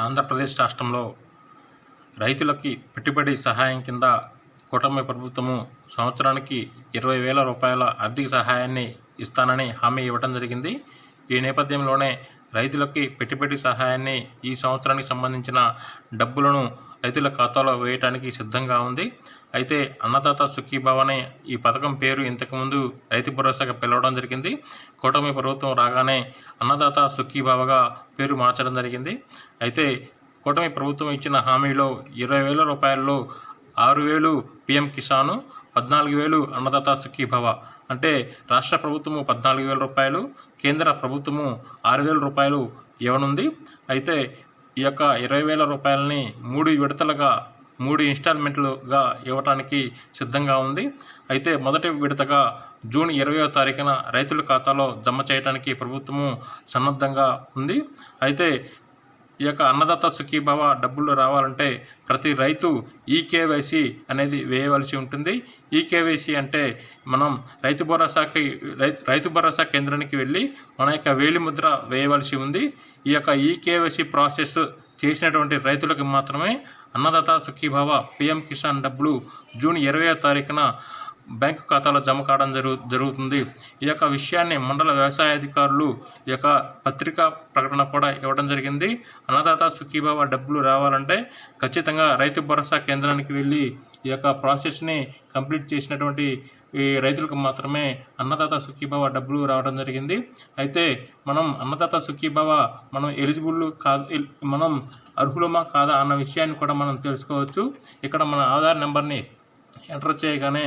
ఆంధ్రప్రదేశ్ రాష్ట్రంలో రైతులకి పెట్టుబడి సహాయం కింద కూటమి ప్రభుత్వము సంవత్సరానికి ఇరవై వేల రూపాయల ఆర్థిక సహాయాన్ని ఇస్తానని హామీ ఇవ్వడం జరిగింది. ఈ నేపథ్యంలోనే రైతులకి పెట్టుబడి సహాయాన్ని ఈ సంవత్సరానికి సంబంధించిన డబ్బులను రైతుల ఖాతాలో వేయటానికి సిద్ధంగా ఉంది. అయితే అన్నదాత సుఖీభావ అనే ఈ పథకం పేరు ఇంతకుముందు రైతు భరోసాగా పిలవడం జరిగింది. కూటమి ప్రభుత్వం రాగానే అన్నదాత సుఖీభావగా పేరు మార్చడం జరిగింది. అయితే కూటమి ప్రభుత్వం ఇచ్చిన హామీలో ఇరవై వేల రూపాయల్లో ఆరు వేలు పిఎం కిసాను పద్నాలుగు వేలు అన్నదాత సుఖీభవ అంటే రాష్ట్ర ప్రభుత్వము పద్నాలుగు వేల రూపాయలు కేంద్ర ప్రభుత్వము ఆరు వేల రూపాయలు ఇవ్వనుంది. అయితే ఈ యొక్క ఇరవై వేల రూపాయలని మూడు విడతలుగా మూడు ఇన్స్టాల్మెంట్లుగా ఇవ్వటానికి సిద్ధంగా ఉంది. అయితే మొదటి విడతగా జూన్ ఇరవయో తారీఖున రైతుల ఖాతాలో జమ చేయడానికి ప్రభుత్వము సన్నద్ధంగా ఉంది. అయితే ఈ యొక్క అన్నదాత సుఖీభావ డబ్బులు రావాలంటే ప్రతి రైతు ఈకేవైసీ అనేది వేయవలసి ఉంటుంది. ఈకేవైసీ అంటే మనం రైతు భరోసాకి రైతు భరోసా కేంద్రానికి వెళ్ళి మన యొక్క వేలిముద్ర వేయవలసి ఉంది. ఈ యొక్క ఈకేవైసీ ప్రాసెస్ చేసినటువంటి రైతులకు మాత్రమే అన్నదాత సుఖీభావ పిఎం కిసాన్ డబ్బులు జూన్ ఇరవై తారీఖున బ్యాంకు ఖాతాలో జమ కావడం జరుగు జరుగుతుంది. ఈ యొక్క విషయాన్ని మండల వ్యవసాయ అధికారులు ఈ యొక్క పత్రికా ప్రకటన కూడా ఇవ్వడం జరిగింది. అన్నదాత సుఖీభావ డబ్బులు రావాలంటే ఖచ్చితంగా రైతు భరోసా కేంద్రానికి వెళ్ళి ఈ యొక్క ప్రాసెస్ని కంప్లీట్ చేసినటువంటి ఈ రైతులకు మాత్రమే అన్నదాత సుఖీభావ డబ్బులు రావడం జరిగింది. అయితే మనం అన్నదాత సుఖీభావ మనం ఎలిజిబుల్ కాదు మనం అర్హులమా కాదా అన్న విషయాన్ని కూడా మనం తెలుసుకోవచ్చు. ఇక్కడ మన ఆధార్ నెంబర్ని ఎంటర్ చేయగానే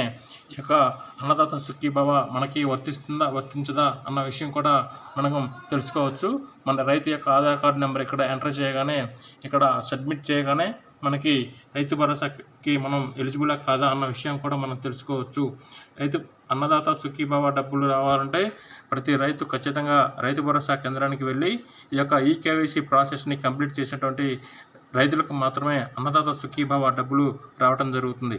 ఈ యొక్క అన్నదాత సుఖీభావ మనకి వర్తిస్తుందా వర్తించదా అన్న విషయం కూడా మనకు తెలుసుకోవచ్చు. మన రైతు యొక్క ఆధార్ కార్డు నెంబర్ ఇక్కడ ఎంటర్ చేయగానే ఇక్కడ సబ్మిట్ చేయగానే మనకి రైతు భరోసాకి మనం ఎలిజిబులా కాదా అన్న విషయం కూడా మనం తెలుసుకోవచ్చు. రైతు అన్నదాత సుఖీభావ డబ్బులు రావాలంటే ప్రతి రైతు ఖచ్చితంగా రైతు భరోసా కేంద్రానికి వెళ్ళి ఈ యొక్క ఈకేవైసీ ప్రాసెస్ని కంప్లీట్ చేసినటువంటి రైతులకు మాత్రమే అన్నదాత సుఖీభావ డబ్బులు రావడం జరుగుతుంది.